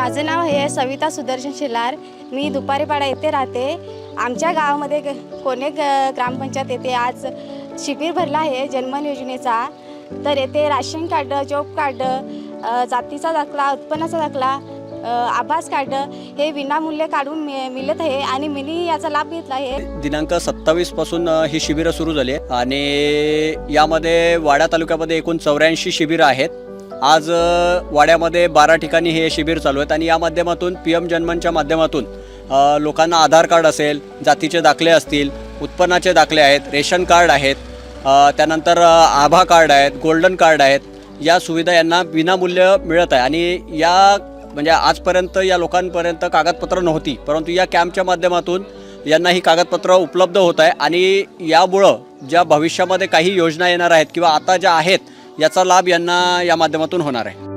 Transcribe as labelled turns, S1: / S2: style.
S1: माझं नाव हे सविता सुदर्शन शेलार. मी दुपारीपाडा येथे राहते. आमच्या गावामध्ये ग- कोणे ग- ग्रामपंचायत येथे आज शिबिर भरला आहे जन्मन योजनेचा. तर येथे राशन कार्ड जॉब कार्ड जातीचा दाखला उत्पन्नाचा दाखला आभास कार्ड हे विनामूल्य काढून मिळत आहे आणि मी याचा लाभ घेतला आहे.
S2: दिनांक सत्तावीसपासून ही शिबिरं सुरू झाली आणि यामध्ये वाडा तालुक्यामध्ये एकूण चौऱ्याऐंशी शिबिरं आहेत. आज वाड्यामध्ये बारा ठिकाणी हे शिबिर चालू आहेत आणि या माध्यमातून पी एम जनमनच्या माध्यमातून लोकांना आधार कार्ड असेल जातीचे दाखले असतील उत्पन्नाचे दाखले आहेत रेशन कार्ड आहेत त्यानंतर आभा कार्ड आहेत गोल्डन कार्ड आहेत या सुविधा यांना विनामूल्य मिळत आहे. आणि या म्हणजे आजपर्यंत या लोकांपर्यंत कागदपत्र नव्हती परंतु या कॅम्पच्या माध्यमातून यांना ही कागदपत्र उपलब्ध होत आहे आणि यामुळं ज्या भविष्यामध्ये काही योजना येणार आहेत किंवा आता ज्या आहेत याचा लाभ यांना या माध्यमातून होणार आहे.